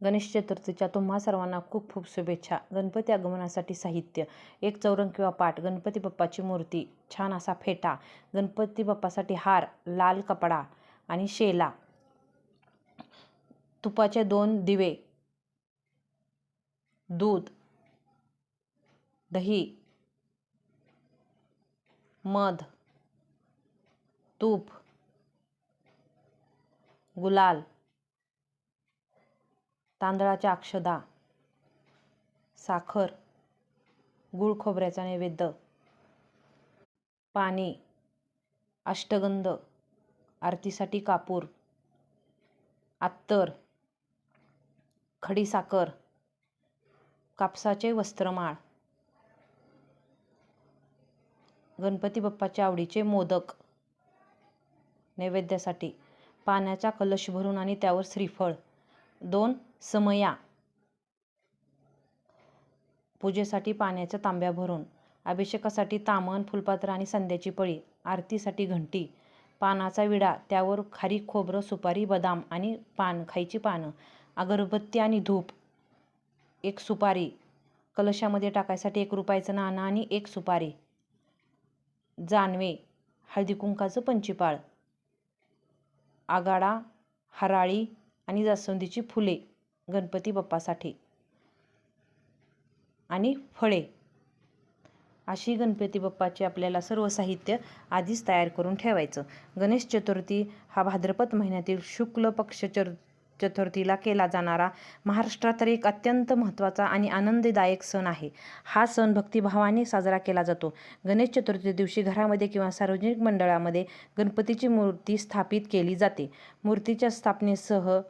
गणेश चतुर्थीच्या तुम्हा सर्वांना खूप खूप शुभेच्छा. गणपती आगमनासाठी साहित्य एक चौरंग किंवा पाठ गणपती बाप्पाची मूर्ती छान असा फेटा गणपती बाप्पासाठी हार लाल कपडा आणि शेला. तुपाचे दोन दिवे दूध दही मध तूप गुलाल तांदळाच्या अक्षदा साखर गूळ खोबऱ्याचा नैवेद्य पाणी अष्टगंध आरतीसाठी कापूर अत्तर खडीसाखर कापसाचे वस्त्रमाळ गणपती बाप्पाच्या आवडीचे मोदक नैवेद्यासाठी पाण्याचा कलश भरून आणि त्यावर श्रीफळ दोन समया. पूजेसाठी पाण्याच्या तांब्या भरून अभिषेकासाठी तामण फुलपात्र आणि संध्याची पळी आरतीसाठी घंटी पानाचा विडा त्यावर खारी खोबरं सुपारी बदाम आणि पान खायची पानं अगरबत्ती आणि धूप एक सुपारी कलशामध्ये टाकायसाठी एक रुपयाचं नाणं आणि एक सुपारी जानवे हळदीकुंकाचं पंचिपाळ पंचीपाळ आगाडा हराळी आणि जास्वंदीची फुले गणपती बाप्पासाठी. आणि फळे. अशी गणपती बाप्पाची आपल्याला सर्व साहित्य आधीच तयार करून ठेवायचं. गणेश चतुर्थी हा भाद्रपद महिन्यातील शुक्ल पक्ष चर चतुर्थीला केला जाणारा महाराष्ट्रात तर एक अत्यंत महत्त्वाचा आणि आनंददायक सण आहे. हा सण भक्तिभावाने साजरा केला जातो. गणेश चतुर्थी दिवशी घरामध्ये किंवा सार्वजनिक मंडळामध्ये गणपतीची मूर्ती स्थापित केली जाते. मूर्तीच्या स्थापनेसह